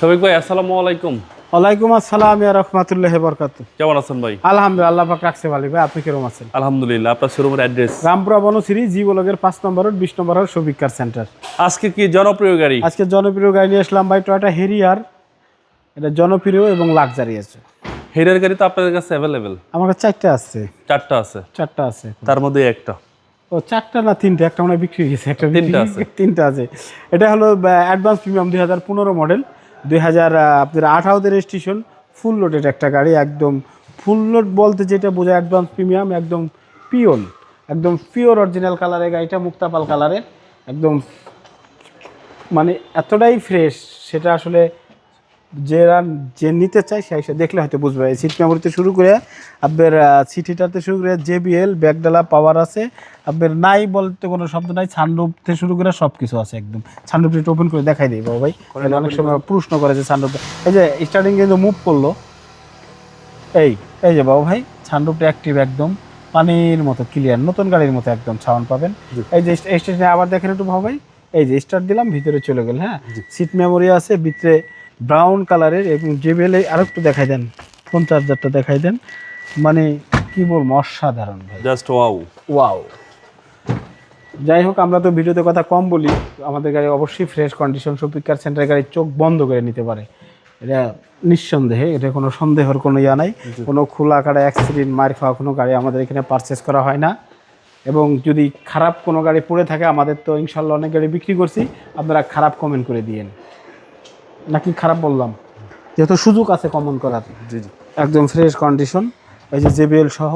সবিক ভাই আসসালামু আলাইকুম। ওয়ালাইকুম আসসালাম ইয়া রহমাতুল্লাহ বরকাত কেমন আছেন ভাই? আলহামদুলিল্লাহ আল্লাহ পাক রাখছে ভালো। ভাই আপনি কীরকম আছেন? আলহামদুলিল্লাহ আপনার শোরুমের অ্যাড্রেস রামপুরা বনশ্রী জি বলগের পাঁচ নম্বর বিশ নম্বর সবিকার সেন্টার আজকে কি জনপ্রিয় গাড়ি? আজকে জনপ্রিয় গাড়ি নিয়ে আসলাম ভাই টয়টা হেরিয়ার এটা জনপ্রিয় এবং লাক্সারি আছে। হেরিয়ার গাড়ি তো আপনাদের কাছে অ্যাভেলেবেল আমার কাছে চারটা আছে। চারটা আছে? চারটা আছে তার মধ্যে একটা। ও চারটা না তিনটা? একটা মনে বিক্রি হয়ে গেছে একটা তিনটা গেছে, তিনটা আছে। এটা হলো অ্যাডভান্স প্রিমিয়াম দুই হাজার পনেরো মডেল দুই হাজার আপনার আঠারোতে রেজিস্ট্রেশন ফুল লোডের একটা গাড়ি, একদম ফুল লোড বলতে যেটা বোঝায় অ্যাডভান্স প্রিমিয়াম একদম পিওর একদম পিওর অরিজিনাল কালারের গাড়িটা, মুক্তাপাল কালারের একদম মানে এতটাই ফ্রেশ সেটা আসলে যারা যে নিতে চায় সে এসে দেখলে হয়তো বুঝবে। এই সিট মেমোরিতে শুরু করে আপনার সিটিটাতে শুরু করে জে জেবিএল ব্যাকডালা পাওয়ার আছে। আপনার নাই বলতে কোনো শব্দ নাই থেকে শুরু করে সব কিছু আছে একদম। সানরুফটা একটু ওপেন করে দেখাই দিই বাবু ভাই। অনেক সময় প্রশ্ন করে যে সানরুফ এই যে স্টার্টিং কিন্তু মুভ করল এই এই যে বাবু ভাই সানরুফটা অ্যাক্টিভ একদম পানির মতো ক্লিয়ার নতুন গাড়ির মতো একদম সাউন্ড পাবেন। এই যে স্টেশনে আবার দেখেন একটু বাবু ভাই এই যে স্টার্ট দিলাম ভিতরে চলে গেল হ্যাঁ? সিট মেমোরি আছে ভিতরে ব্রাউন কালারের এবং জেবিএল আর একটু দেখাই দেন ফোন চার্জারটা দেখাই দেন। মানে কি বলব অসাধারণ ভাই। জাস্ট ওয়াও ওয়াও যাই হোক আমরা তো ভিডিওতে কথা কম বলি আমাদের গাড়ি অবশ্যই ফ্রেশ কন্ডিশন সুপিকার সেন্টার গাড়ি চোখ বন্ধ করে নিতে পারে। এটা নিঃসন্দেহে এটা কোনো সন্দেহের কোনো ইয়া নাই। কোনো খোলা কাটা অ্যাক্সিডেন্ট মার খাওয়া কোনো গাড়ি আমাদের এখানে পারচেস করা হয় না। এবং যদি খারাপ কোনো গাড়ি পড়ে থাকে আমাদের তো ইনশাল্লাহ অনেক গাড়ি বিক্রি করছি আপনারা খারাপ কমেন্ট করে দিয়েন। নাকি খারাপ বললাম? যেহেতু সুযোগ আছে কমন করার। জি জি। একদম ফ্রেশ কন্ডিশন এই যে জেবিএল সহ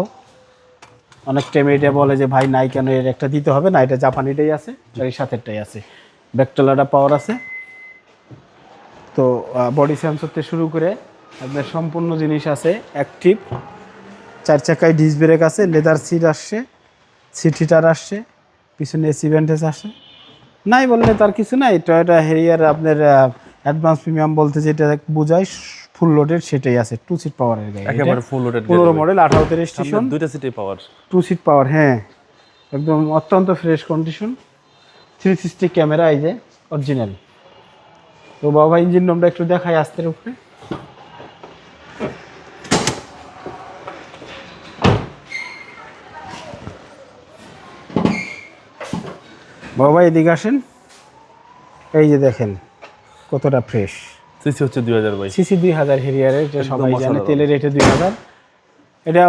অনেক টাইম এটা বলে যে ভাই নাই কেন? এর একটা দিতে হবে না এটা জাপানিটাই আছে গাড়ির সাথেরটাই আছে। ব্যাকটেলাটা পাওয়ার আছে। তো বডি সেন্সর থেকে শুরু করে আপনার সম্পূর্ণ জিনিস আছে অ্যাক্টিভ চার চাকায় ডিস ব্রেক আছে লেদার সিট আসছে সিট হিটার আসছে পিছনে এসি ভেন্টেজ আসছে। নাই বললে তার কিছু নাই টয়োটা হেরিয়ার আপনার অ্যাডভান্স প্রিমিয়াম বলতে যেটা বোঝায় ফুল লোডেড সেটাই আছে টু সিট পাওয়ারের গাড়ি। একেবারে ফুল লোডেড পনেরো মডেল আঠারোতে রেজিস্ট্রেশন দুইটা সিটে পাওয়ার টু সিট পাওয়ার হ্যাঁ। একদম অত্যন্ত fresh condition three sixty camera এই যে অরিজিনাল তো বাবা ইঞ্জিন নম্বর একটু দেখাই আস্তের উপরে। বাবা এদিকে আসেন। এই যে দেখেন কতটা ফ্রেশ সিসি হচ্ছে দুই হাজার বাইশ। সিসি দুই হাজার হেরিয়ারে যে সবাই জানে তেলের রেটে দুই হাজার। এটা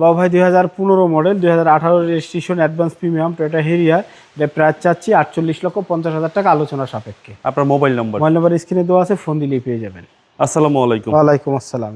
বাবু ভাই দুই হাজার পনেরো মডেল দুই হাজার আঠারো রেজিস্ট্রেশন অ্যাডভান্স প্রিমিয়াম এটা হেরিয়ার। এটা প্রায় চাচ্ছি আটচল্লিশ লক্ষ পঞ্চাশ হাজার টাকা আলোচনা সাপেক্ষে। আপনার মোবাইল নম্বর মোবাইল নম্বর স্ক্রিনে দেওয়া আছে ফোন দিলেই পেয়ে যাবেন। আসসালামু আলাইকুম। ওয়ালাইকুম আসসালাম।